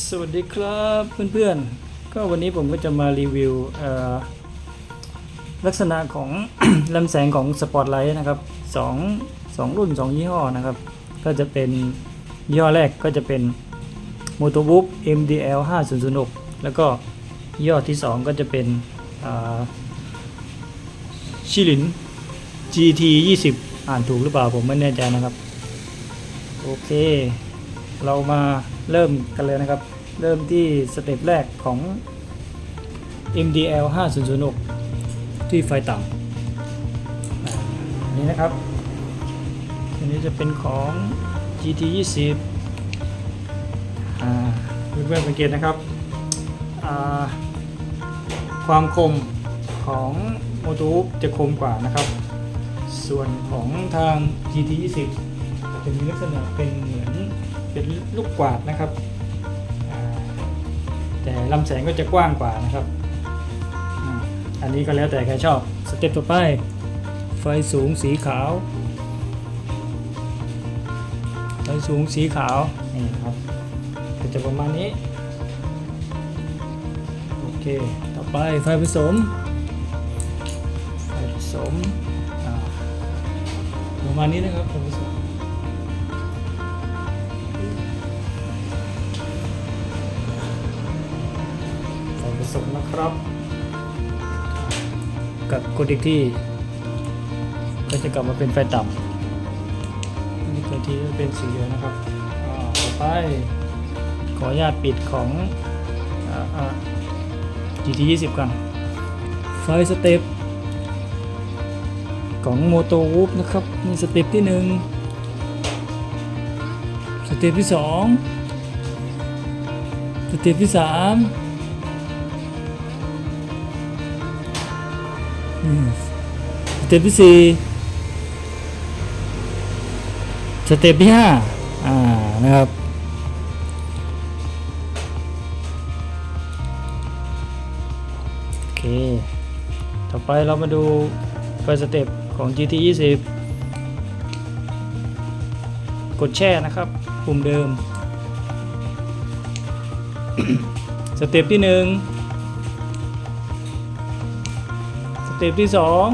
สวัสดีครับเพื่อนๆ ก็วันนี้ผมก็จะมารีวิวลักษณะของ ลำแสงของสปอตไลท์นะครับสองสองรุ่น 2 ยี่ห้อนะครับ ก็จะเป็นยี่ห้อแรกก็จะเป็น m o t o w o o p MDL 5006 แล้วก็ยี่ห้อที่ 2 ก็จะเป็นชิลิน GT 20 อ่านถูกหรือเปล่าผมไม่แน่ใจนะครับ โอเค เรามา เริ่มกันเลยนะครับ เริ่มที่สเต็ปแรกของ MDL 5006 ที่ไฟต่ำอันนี้นะครับ อันนี้จะเป็นของ GT 20อ่าเพื่อนๆสังเกตนะครับอ่าความคมของโมตูจะคมกว่านะครับ ส่วนของทาง GT 20จะมีลักษณะเป็นเหมือน เป็นลูกกวาดนะครับ แต่ลำแสงก็จะกว้างกว่านะครับ อันนี้ก็แล้วแต่ใครชอบ สเต็ปต่อไป ไฟสูงสีขาว ไฟสูงสีขาว นี่ครับก็จะประมาณนี้ โอเค ต่อไปไฟผสม ไฟผสมประมาณนี้นะครับไฟผสม ครับ กับกดอีกที่ ก็จะกลับมาเป็นไฟต่ำอันนี้ตัวที่เป็นสีเหลืองนะครับอ่าต่อไปขออนุญาตปิดของอ่าอ่า GT 20กันไฟสเต็ปของโมโตวูฟนะครับนี่สเต็ปที่หนึ่งสเต็ปที่สองสเต็ปที่สาม สเต็ปที่สี่สเต็ปที่ห้าอ่านะครับโอเค ต่อไปเรามาดูไฟสเต็ปของ GT 20 กดแช่นะครับปุ่มเดิม สเต็ปที่หนึ่ง ต็ปที่สอง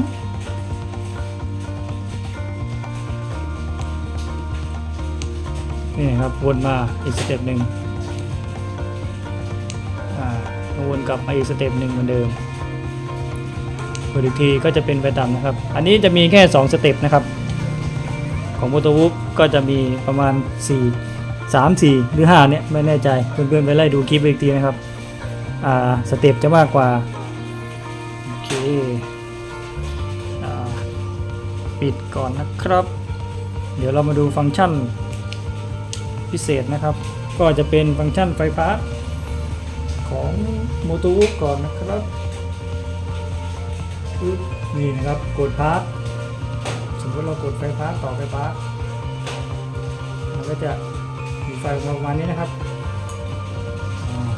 นี่ครับวนมาอีกสเต็ปหนึ่งอ่าวนกลับมาอีกสเต็ปหนึ่งเหมือนเดิมกดอีกทีก็จะเป็นไปตามนะครับ อันนี้จะมีแค่ 2 สเต็ปนะครับ ของโมโตวูฟก็จะมีประมาณ 4 3 4 หรือ 5 เนี่ย ไม่แน่ใจ เพื่อนๆ ไปไล่ดูคลิปอีกทีนะครับ อ่า สเต็ปจะมากกว่า โอเค ปิดก่อนนะครับ เดี๋ยวเรามาดูฟังก์ชันพิเศษนะครับ ก็จะเป็นฟังก์ชันไฟฟ้า ของโมโตวูฟก่อนนะครับนี่นะครับ กดพาร์ทสมมติเรากดไฟฟ้าต่อไฟฟ้า มันก็จะมีไฟออกมาประมาณนี้นะครับ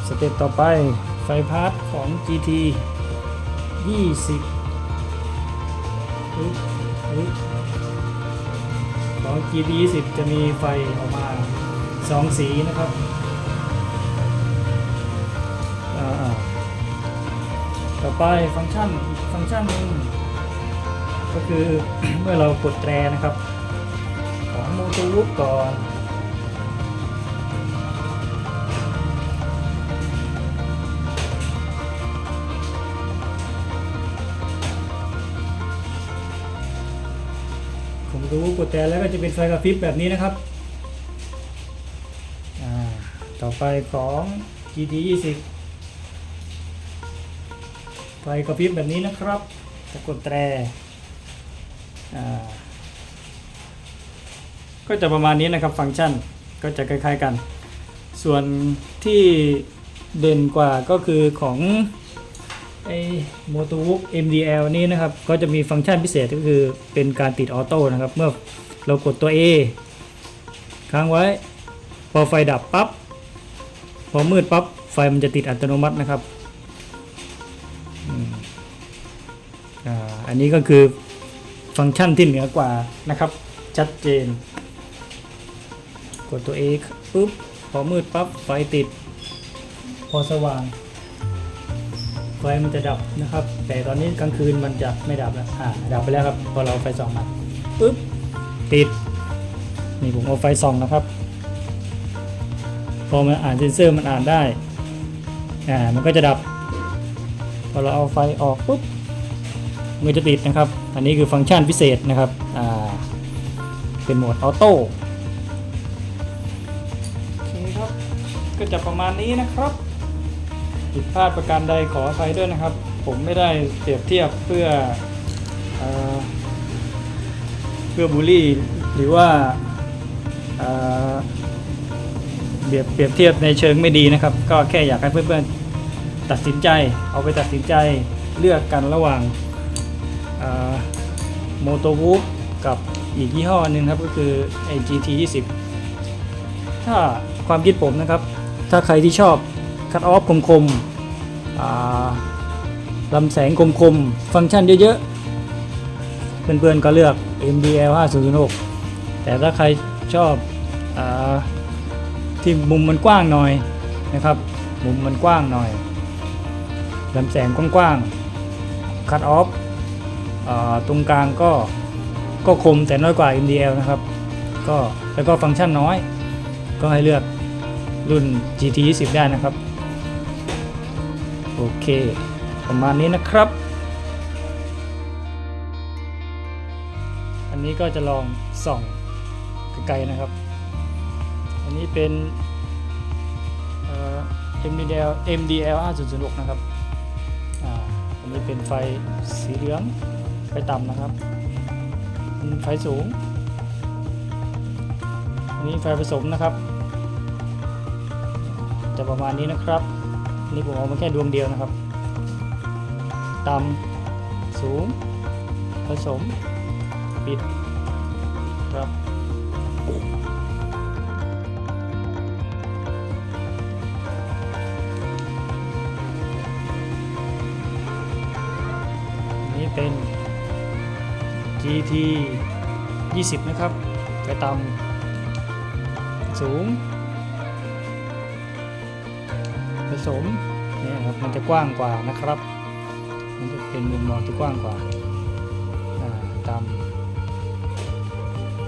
สเต็ปต่อไปไฟพาร์ทของ GT 20ปึ๊บ ของ GB20 จะมีไฟออกมา 2 สีนะครับอ่าต่อไปฟังก์ชันฟังก์ชันหนึ่งก็คือเมื่อเรากดแตรนะครับ ของโมโตลูปก่อน ดูกดแต่แล้วก็จะเป็นไฟกระพริบแบบนี้นะครับอ่าต่อไปของ GT 20ไฟกระพริบแบบนี้นะครับจะกดแตรอ่าก็จะประมาณนี้นะครับฟังก์ชันก็จะคล้ายๆกัน ส่วนที่เด่นกว่าก็คือของ ไอ้ m o t o w o o k MDL นี้นะครับ ก็จะมีฟังก์ชันพิเศษก็คือเป็นการติดออโต้นะครับ เมื่อเรากดตัว A ค้างไว้ พอไฟดับปับ๊บ พอมืดปับ๊บ ไฟมันจะติดอัตโนมัตินะครับอันนี้ก็คือฟังก์ชันที่เหนือกว่านะครับ ชัดเจน กดตัว A ปุ๊บ พอมืดปับ๊บ ไฟติด พอสว่าง ไฟมันจะดับนะครับ แต่ตอนนี้กลางคืนมันจะไม่ดับแล้วอ่าดับไปแล้วครับ พอเราไฟส่องมาปึ๊บติดนี่ผมเอาไฟส่องนะครับ พอมันอ่านเซนเซอร์มันอ่านได้อ่ามันก็จะดับ พอเราเอาไฟออกปุ๊บมันจะติดนะครับ อันนี้คือฟังก์ชันพิเศษนะครับอ่าเป็นโหมดออโต้โอเคครับก็จะประมาณนี้นะครับ ผิดพลาดประการใดขออภัยด้วยนะครับ ผมไม่ได้เปรียบเทียบเพื่อเอเพื่อบูลลี่หรือว่าเปรียบเปรียบเทียบในเชิงไม่ดีนะครับ ก็แค่อยากให้เพื่อนๆตัดสินใจ เอาไปตัดสินใจเลือกกันระหว่างโมโตวูฟกับอีกยี่ห้อหนึ่งครับก็คือไอ GT 20ถ้าความคิดผมนะครับ ถ้าใครที่ชอบ คัตออฟคมๆอ่าลำแสงคมๆ ฟังก์ชันเยอะๆ เพื่อนๆก็เลือก MDL 5006แต่ถ้าใครชอบอที่มุมมันกว้างหน่อยนะครับ มุมมันกว้างหน่อยลำแสงกว้างๆ คัตออฟตรงกลางก็ก็คมแต่น้อยกว่า MDL นะครับ ก็แล้วก็ฟังก์ชันน้อย ก็ให้เลือกรุ่น GT 20ได้นะครับ โอเค ประมาณนี้นะครับ อันนี้ก็จะลองส่องไกลๆนะครับ อันนี้เป็นเอ่อ MDL MDL 5.06 นะครับอ่าอันนี้เป็นไฟสีเหลืองไฟต่ำนะครับไฟสูง อันนี้ไฟผสมนะครับ จะประมาณนี้นะครับ นี่ผมเอามาแค่ดวงเดียวนะครับ ต่ำสูง ผสม ปิด ครับ นี่เป็น GT 20 นะครับ ไปต่ำสูง ผสมเนี่ยครับมันจะกว้างกว่านะครับ มันจะเป็นมุมมองที่กว้างกว่าอ่าต่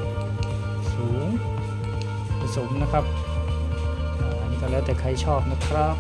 ำสูงผสมนะครับอ่าอันนี้ก็แล้วแต่ใครชอบนะครับ